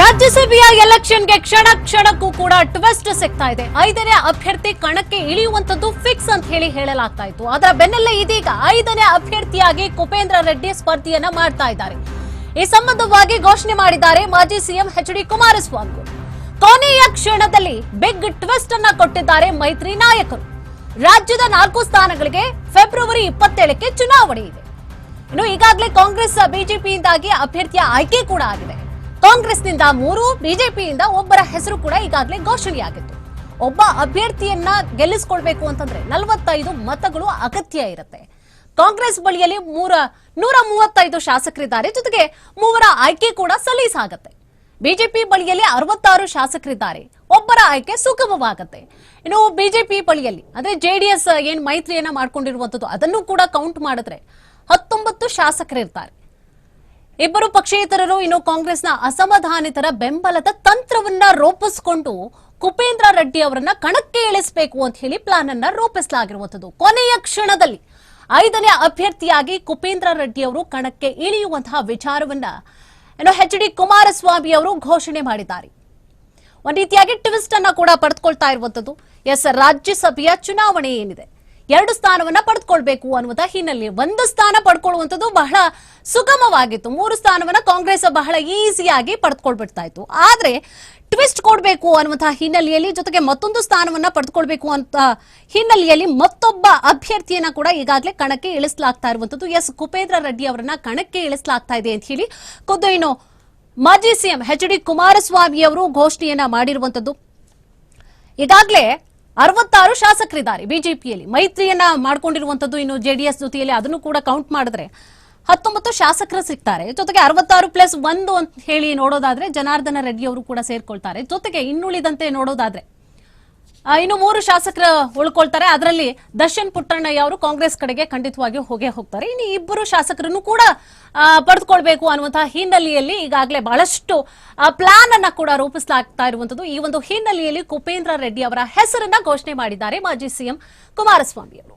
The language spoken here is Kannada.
ರಾಜ್ಯಸಭೆಯ ಎಲೆಕ್ಷನ್ಗೆ ಕ್ಷಣ ಕ್ಷಣಕ್ಕೂ ಕೂಡ ಟ್ವಿಸ್ಟ್ ಸಿಗ್ತಾ ಇದೆ. ಐದನೇ ಅಭ್ಯರ್ಥಿ ಕಣಕ್ಕೆ ಇಳಿಯುವಂತದ್ದು ಫಿಕ್ಸ್ ಅಂತ ಹೇಳಿ ಹೇಳಲಾಗ್ತಾ ಇತ್ತು. ಅದರ ಬೆನ್ನಲ್ಲೇ ಇದೀಗ ಐದನೇ ಅಭ್ಯರ್ಥಿಯಾಗಿ ಕುಪೇಂದ್ರ ರೆಡ್ಡಿ ಸ್ಪರ್ಧೆಯನ್ನ ಮಾಡ್ತಾ ಇದ್ದಾರೆ. ಈ ಸಂಬಂಧವಾಗಿ ಘೋಷಣೆ ಮಾಡಿದ್ದಾರೆ ಮಾಜಿ ಸಿಎಂ ಎಚ್ ಡಿ ಕುಮಾರಸ್ವಾಮಿ. ಕೊನೆಯ ಕ್ಷಣದಲ್ಲಿ ಬಿಗ್ ಟ್ವಿಸ್ಟ್ ಅನ್ನ ಕೊಟ್ಟಿದ್ದಾರೆ ಮೈತ್ರಿ ನಾಯಕರು. ರಾಜ್ಯದ ನಾಲ್ಕು ಸ್ಥಾನಗಳಿಗೆ ಫೆಬ್ರವರಿ ಇಪ್ಪತ್ತೇಳಕ್ಕೆ ಚುನಾವಣೆ ಇದೆ. ಇನ್ನು ಈಗಾಗಲೇ ಕಾಂಗ್ರೆಸ್ ಬಿಜೆಪಿಯಿಂದಾಗಿ ಅಭ್ಯರ್ಥಿಯ ಆಯ್ಕೆ ಕೂಡ ಆಗಿದೆ. ಕಾಂಗ್ರೆಸ್ನಿಂದ ಮೂರು, ಬಿಜೆಪಿಯಿಂದ ಒಬ್ಬರ ಹೆಸರು ಕೂಡ ಈಗಾಗಲೇ ಘೋಷಣೆಯಾಗಿತ್ತು. ಒಬ್ಬ ಅಭ್ಯರ್ಥಿಯನ್ನ ಗೆಲ್ಲಿಸ್ಕೊಳ್ಬೇಕು ಅಂತಂದ್ರೆ ನಲವತ್ತೈದು ಮತಗಳು ಅಗತ್ಯ ಇರುತ್ತೆ. ಕಾಂಗ್ರೆಸ್ ಬಳಿಯಲ್ಲಿ ಮೂರ, ನೂರ ಮೂವತ್ತೈದು ಶಾಸಕರಿದ್ದಾರೆ. ಜೊತೆಗೆ ಮೂವರ ಆಯ್ಕೆ ಕೂಡ ಸಲೀಸಾಗತ್ತೆ. ಬಿಜೆಪಿ ಬಳಿಯಲ್ಲಿ ಅರವತ್ತಾರು ಶಾಸಕರಿದ್ದಾರೆ. ಒಬ್ಬರ ಆಯ್ಕೆ ಸುಗಮವಾಗತ್ತೆ. ಇನ್ನು ಬಿಜೆಪಿ ಬಳಿಯಲ್ಲಿ ಅಂದ್ರೆ ಜೆಡಿಎಸ್ ಏನ್ ಮೈತ್ರಿಯನ್ನ ಮಾಡ್ಕೊಂಡಿರುವಂತದ್ದು ಅದನ್ನು ಕೂಡ ಕೌಂಟ್ ಮಾಡಿದ್ರೆ ಹತ್ತೊಂಬತ್ತು ಶಾಸಕರಿರ್ತಾರೆ. ಇಬ್ಬರು ಪಕ್ಷೇತರರು ಇನ್ನು ಕಾಂಗ್ರೆಸ್ನ ಅಸಮಾಧಾನಿತರ ಬೆಂಬಲದ ತಂತ್ರವನ್ನ ರೂಪಿಸಿಕೊಂಡು ಕುಪೇಂದ್ರ ರೆಡ್ಡಿ ಅವರನ್ನ ಕಣಕ್ಕೆ ಇಳಿಸಬೇಕು ಅಂತ ಹೇಳಿ ಪ್ಲಾನ್ ಅನ್ನ ರೂಪಿಸಲಾಗಿರುವಂತದ್ದು ಕೊನೆಯ ಕ್ಷಣದಲ್ಲಿ ಐದನೇ ಅಭ್ಯರ್ಥಿಯಾಗಿ ಕುಪೇಂದ್ರ ರೆಡ್ಡಿ ಅವರು ಕಣಕ್ಕೆ ಇಳಿಯುವಂತಹ ವಿಚಾರವನ್ನ ಇನ್ನು ಎಚ್ ಡಿ ಕುಮಾರಸ್ವಾಮಿ ಅವರು ಘೋಷಣೆ ಮಾಡಿದ್ದಾರೆ. ಒಂದ್ ರೀತಿಯಾಗಿ ಟ್ವಿಸ್ಟ್ ಅನ್ನ ಕೂಡ ಪಡೆದುಕೊಳ್ತಾ ಇರುವಂತದ್ದು ಎಸ್, ರಾಜ್ಯಸಭೆಯ ಚುನಾವಣೆ ಏನಿದೆ? ಎರಡು ಸ್ಥಾನವನ್ನ ಪಡೆದುಕೊಳ್ಬೇಕು ಅನ್ನುವಂತ ಹಿನ್ನೆಲೆ ಒಂದು ಸ್ಥಾನ ಪಡ್ಕೊಳ್ಳುವಂಥದ್ದು ಬಹಳ ಸುಗಮವಾಗಿತ್ತು. ಮೂರು ಸ್ಥಾನವನ್ನ ಕಾಂಗ್ರೆಸ್ ಬಹಳ ಈಸಿಯಾಗಿ ಪಡೆದುಕೊಳ್ಬಿಡ್ತಾ ಇತ್ತು ಆದ್ರೆ ಟ್ವಿಸ್ಟ್ ಕೊಡಬೇಕು ಅನ್ನುವಂತಹ ಹಿನ್ನೆಲೆಯಲ್ಲಿ ಜೊತೆಗೆ ಮತ್ತೊಂದು ಸ್ಥಾನವನ್ನ ಪಡೆದುಕೊಳ್ಬೇಕು ಅಂತ ಹಿನ್ನೆಲೆಯಲ್ಲಿ ಮತ್ತೊಬ್ಬ ಅಭ್ಯರ್ಥಿಯನ್ನ ಕೂಡ ಈಗಾಗಲೇ ಕಣಕ್ಕೆ ಇಳಿಸಲಾಗ್ತಾ ಇರುವಂತದ್ದು. ಎಸ್. ಕುಪೇಂದ್ರ ರೆಡ್ಡಿ ಅವರನ್ನ ಕಣಕ್ಕೆ ಇಳಿಸಲಾಗ್ತಾ ಇದೆ ಅಂತ ಹೇಳಿ ಖುದ್ದು ಇನ್ನು ಮಾಜಿ ಸಿಎಂ ಎಚ್ ಡಿ ಕುಮಾರಸ್ವಾಮಿ ಅವರು ಘೋಷಣೆಯನ್ನ ಮಾಡಿರುವಂತದ್ದು. ಈಗಾಗಲೇ ಅರವತ್ತಾರು ಶಾಸಕರಿದ್ದಾರೆ ಬಿಜೆಪಿಯಲ್ಲಿ. ಮೈತ್ರಿಯನ್ನ ಮಾಡ್ಕೊಂಡಿರುವಂತದ್ದು ಇನ್ನು ಜೆಡಿಎಸ್ ಜೊತೆಯಲ್ಲಿ ಅದನ್ನು ಕೂಡ ಕೌಂಟ್ ಮಾಡಿದ್ರೆ ಹತ್ತೊಂಬತ್ತು ಶಾಸಕರು ಸಿಗ್ತಾರೆ. ಜೊತೆಗೆ ಅರವತ್ತಾರು ಪ್ಲಸ್ ಒಂದು ಅಂತ ಹೇಳಿ ನೋಡೋದಾದ್ರೆ ಜನಾರ್ದನ ರೆಡ್ಡಿ ಅವರು ಕೂಡ ಸೇರ್ಕೊಳ್ತಾರೆ. ಜೊತೆಗೆ ಇನ್ನುಳಿದಂತೆ ನೋಡೋದಾದ್ರೆ ಇನ್ನು ಮೂರು ಶಾಸಕರು ಉಳ್ಕೊಳ್ತಾರೆ. ಅದರಲ್ಲಿ ದರ್ಶನ್ ಪುಟ್ಟಣ್ಣಯ್ಯ ಅವರು ಕಾಂಗ್ರೆಸ್ ಕಡೆಗೆ ಖಂಡಿತವಾಗಿ ಹೋಗೇ ಹೋಗ್ತಾರೆ. ಇನ್ನು ಇಬ್ಬರು ಶಾಸಕರನ್ನು ಕೂಡ ಪಡೆದುಕೊಳ್ಬೇಕು ಅನ್ನುವಂತಹ ಹಿನ್ನೆಲೆಯಲ್ಲಿ ಈಗಾಗಲೇ ಬಹಳಷ್ಟು ಪ್ಲಾನ್ ಅನ್ನ ಕೂಡ ರೂಪಿಸಲಾಗ್ತಾ ಇರುವಂತದ್ದು ಈ ಒಂದು ಹಿನ್ನೆಲೆಯಲ್ಲಿ ಕುಪೇಂದ್ರ ರೆಡ್ಡಿ ಅವರ ಹೆಸರನ್ನ ಘೋಷಣೆ ಮಾಡಿದ್ದಾರೆ ಮಾಜಿ ಸಿಎಂ ಕುಮಾರಸ್ವಾಮಿ ಅವರು